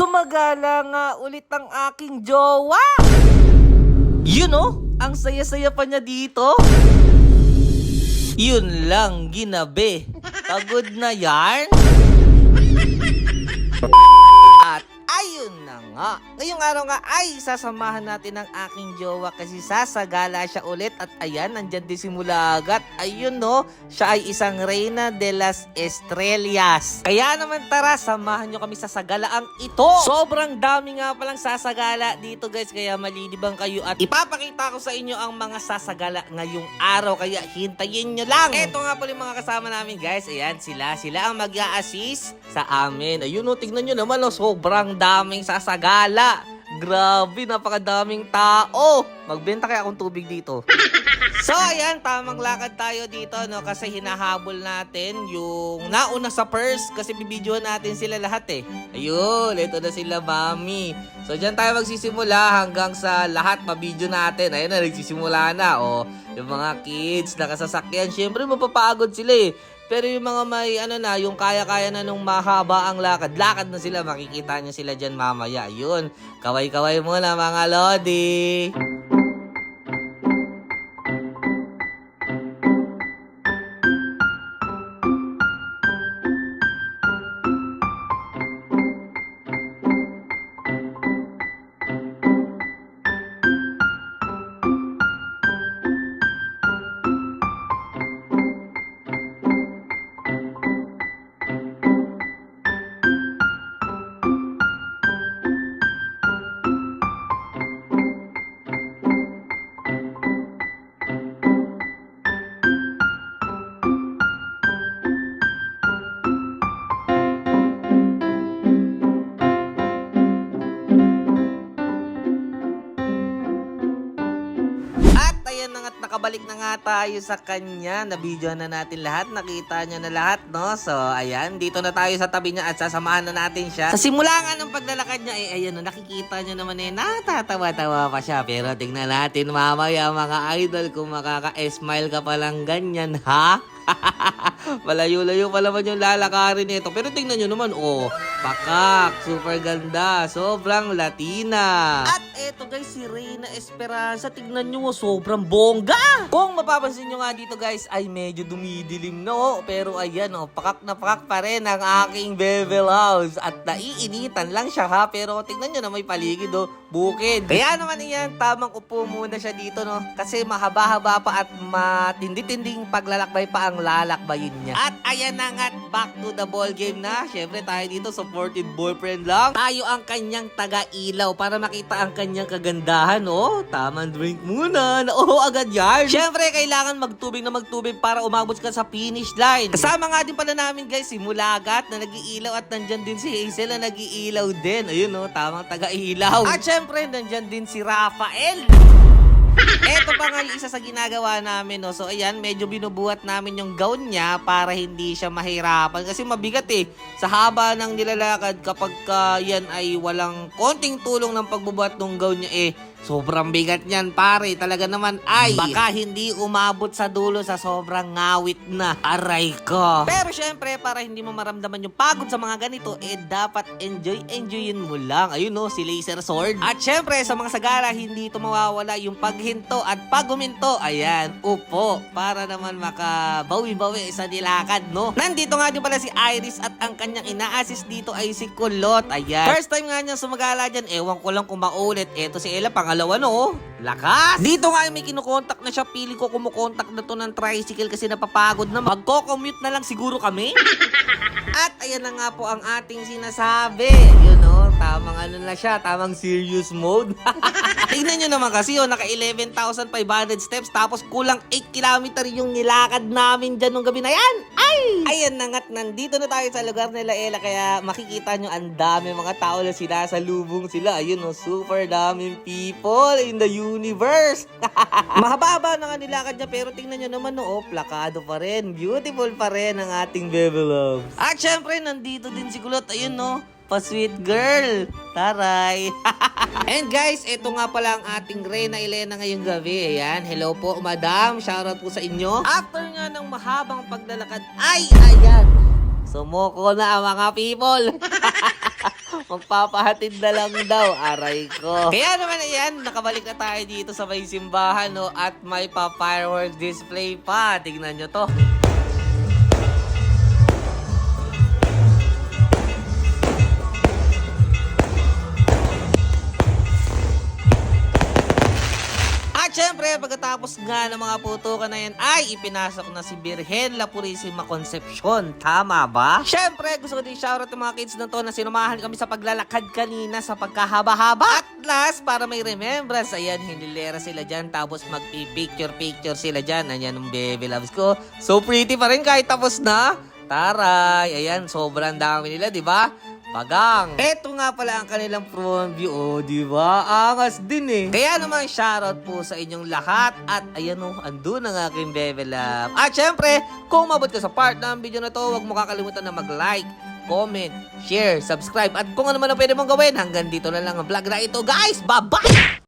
Sumagala nga ulit ang aking jowa! Yun oh, ang saya-saya pa niya dito. Yun lang, ginabi. Pagod na yarn? Ayun na nga. Ngayong araw nga ay sasamahan natin ang aking jowa kasi sasagala siya ulit at ayan, nandyan din si Mulagat. Ayun no, siya ay isang Reina de las Estrellas. Kaya naman tara, samahan nyo kami sa sagalaang ito. Sobrang dami nga palang sasagala dito guys, kaya malilibang kayo at ipapakita ko sa inyo ang mga sasagala ngayong araw. Kaya hintayin nyo lang. Ito nga pala yung mga kasama namin guys. Ayan sila, sila ang mag assist sa amin. Ayun no, tignan nyo naman no, sobrang daming sasagala. Grabe, napakadaming tao. Magbenta kaya akong tubig dito. So, ayan, tamang lakad tayo dito, no? Kasi hinahabol natin yung nauna sa purse. Kasi bibidyohan natin sila lahat, eh. Ayun, ito na sila, mami. So, dyan tayo magsisimula hanggang sa lahat mabidyo natin. Ayun na, nagsisimula na, oh. Yung mga kids, nakasasakyan. Siyempre, mapapagod sila, eh. Pero yung mga may ano na, yung kaya-kaya na nung mahaba ang lakad, lakad na sila, makikita niyo sila dyan mamaya. Yun, kaway-kaway muna mga lodi. At ayan na nga't nakabalik na nga tayo sa kanya. Nabidyo na natin lahat. Nakita niya na lahat, no? So, ayan. Dito na tayo sa tabi niya at sasamahan na natin siya. Sa simula nga ng paglalakad niya, eh, ayan, no, nakikita niyo naman eh, natatawa-tawa pa siya. Pero tingnan natin mamaya, mga idol, kung makaka-smile ka palang ganyan, ha? Malayo-layo pa naman yung lalakarin nito. Pero tingnan nyo naman, oh, pakak, super ganda, sobrang Latina. At eto guys, si Reyna Esperanza, tignan nyo, oh, sobrang bongga. Kung mapapansin nyo nga dito guys, ay medyo dumidilim na, oh. Pero ayan, oh, pakak na pakak pa rin ang aking Bevel House. At naiinitan lang siya ha, pero tingnan nyo na may paligid, oh, bukid. Kaya naman yan, tamang upo muna siya dito, no? Kasi mahaba-haba pa at matindi-tinding paglalakbay pa ang lalakbayin niya. At ayan na nga, back to the ball game na. Syempre tayo dito, supported boyfriend lang. Tayo ang kanyang taga-ilaw para makita ang kanyang kagandahan, oh. Tamang drink muna. Na, oh, agad yan. Syempre, kailangan magtubig na magtubig para umabot ka sa finish line. Kasama nga din pala namin, guys, si Mulagat na nag-iilaw at nandyan din si Hazel na nag-iilaw din. Ayun, oh, tamang taga-ilaw. At syempre, nandyan din si Rafael. Eto pa nga yung isa sa ginagawa namin, no? So, ayan, medyo binubuhat namin yung gown niya para hindi siya mahirapan. Kasi mabigat eh. Sa haba ng nilalakad, kapag ka yan ay walang konting tulong ng pagbubuhat ng gown niya eh, sobrang bigat niyan, pare. Talaga naman ay, baka hindi umabot sa dulo sa sobrang ngawit na. Aray ko. Pero syempre, para hindi mo maramdaman yung pagod sa mga ganito, eh, dapat enjoy-enjoyin mo lang. Ayun, no, si Laser Sword. At syempre, sa mga sagala, hindi ito mawawala yung paghinto at paghuminto. Ayan, upo. Para naman makabawi-bawi sa nilakad, no? Nandito nga din pala si Iris at ang kanyang ina-assist dito ay si Kulot. Ayan. First time nga niya sumagala dyan, ewan ko lang kung maulit. Eto si Ella, pangalawa, no? Lakas! Dito nga may kinukontak na siya. Pili ko kumukontak na to ng tricycle kasi napapagod na. Magko-commute na lang siguro kami. At ayan na nga po ang ating sinasabi. Yun oh, tamang ano na siya, tamang serious mode. Tingnan nyo naman kasi oh, naka 11,500 steps tapos kulang 8 kilometer yung nilakad namin dyan nung gabi na yan. Ay! Ayan na nga't nandito na tayo sa lugar nila Ella kaya makikita nyo ang dami mga tao na sila sa lubong sila. Ayun oh, super daming people in the universe. Mahaba-haba na nga nilakad niya pero tingnan nyo naman no, oh, plakado pa rin. Beautiful pa rin ang ating Bebe Loves. At syempre, nandito din si Kulot. Ayun no, pa-sweet girl. Taray. And guys, ito nga pala ang ating Reyna Elena ngayong gabi. Ayan, hello po madam. Shoutout po sa inyo. After nga ng mahabang paglalakad, ay, ayan. Sumuko na mga people. Magpapahatid na lang daw, aray ko. Kaya naman ayan, nakabalik na tayo dito sa may simbahan, no? At may pa-fireworks display pa. Tignan nyo to. At syempre, pagkatapos nga ng mga putukan na yan, ay ipinasok na si Birhen La Purisima Concepcion. Tama ba? Syempre, gusto ko din shoutout ng mga kids na to na sinumahan kami sa paglalakad kanina sa pagkahaba-haba. At last, para may remembrance, ayan, hinilera sila dyan. Tapos magpi-picture-picture sila dyan. Ayan, ang baby loves ko. So pretty pa rin kahit tapos na. Taray! Ayan, sobrang dami nila, di ba? Pagang. Eto nga pala ang kanilang front view. Oh, di ba? Angas din eh. Kaya naman, shoutout po sa inyong lahat. At ayan oh, andun ang aking bebe love. At syempre, kung mabot ka sa part ng video na to, huwag mo kakalimutan na mag-like, comment, share, subscribe. At kung ano man ang pwede mong gawin, hanggang dito na lang ang vlog na ito. Guys, bye-bye!